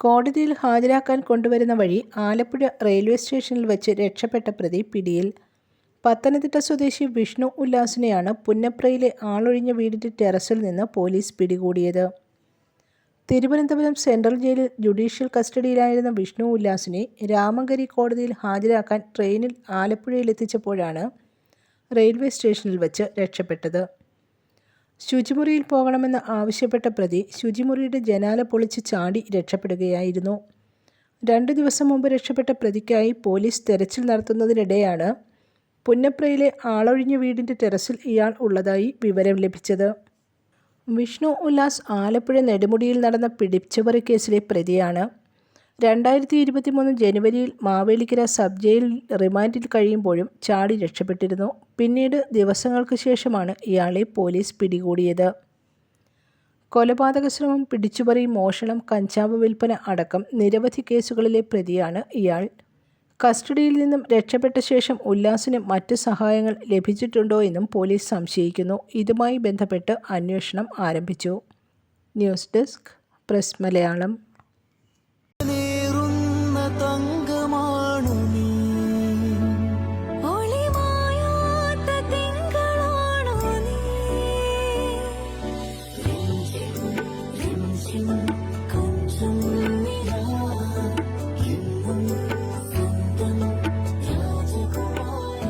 കോടതിയിൽ ഹാജരാക്കാൻ കൊണ്ടുവരുന്ന വഴി ആലപ്പുഴ റെയിൽവേ സ്റ്റേഷനിൽ വെച്ച് രക്ഷപ്പെട്ട പ്രതി പിടിയിൽ. പത്തനംതിട്ട സ്വദേശി വിഷ്ണു ഉല്ലാസിനെയാണ് പുന്നപ്രയിലെ ആളൊഴിഞ്ഞ വീടിന്റെ ടെറസിൽ നിന്ന് പോലീസ് പിടികൂടിയത്. തിരുവനന്തപുരം സെൻട്രൽ ജയിലിൽ ജുഡീഷ്യൽ കസ്റ്റഡിയിലായിരുന്ന വിഷ്ണു ഉല്ലാസിനെ രാമങ്കരി കോടതിയിൽ ഹാജരാക്കാൻ ട്രെയിനിൽ ആലപ്പുഴയിലെത്തിച്ചപ്പോഴാണ് റെയിൽവേ സ്റ്റേഷനിൽ വെച്ച് രക്ഷപ്പെട്ടത്. ശുചിമുറിയിൽ പോകണമെന്ന് ആവശ്യപ്പെട്ട പ്രതി ശുചിമുറിയുടെ ജനാല പൊളിച്ച് ചാടി രക്ഷപ്പെടുകയായിരുന്നു. രണ്ടു ദിവസം മുമ്പ് രക്ഷപ്പെട്ട പ്രതിക്കായി പോലീസ് തെരച്ചിൽ നടത്തുന്നതിനിടെയാണ് പുന്നപ്രയിലെ ആളൊഴിഞ്ഞ വീടിന്റെ ടെറസിൽ ഇയാൾ ഉള്ളതായി വിവരം ലഭിച്ചത്. വിഷ്ണു ഉല്ലാസ് ആലപ്പുഴ നെടുമുടിയിൽ നടന്ന പിടിച്ചുപറി കേസിലെ പ്രതിയാണ്. രണ്ടായിരത്തി ഇരുപത്തി മൂന്ന് ജനുവരിയിൽ മാവേലിക്കര സബ് ജയിലിൽ റിമാൻഡിൽ കഴിയുമ്പോഴും ചാടി രക്ഷപ്പെട്ടിരുന്നു. പിന്നീട് ദിവസങ്ങൾക്ക് ശേഷമാണ് ഇയാളെ പോലീസ് പിടികൂടിയത്. കൊലപാതക ശ്രമം പിടിച്ചുപറി മോഷണം കഞ്ചാവ് വിൽപ്പന അടക്കം നിരവധി കേസുകളിലെ പ്രതിയാണ് ഇയാൾ. കസ്റ്റഡിയിൽ നിന്നും രക്ഷപ്പെട്ട ശേഷം ഉല്ലാസിന് മറ്റ് സഹായങ്ങൾ ലഭിച്ചിട്ടുണ്ടോ എന്നും പോലീസ് സംശയിക്കുന്നു. ഇതുമായി ബന്ധപ്പെട്ട് അന്വേഷണം ആരംഭിച്ചു. News desk press Malayalam.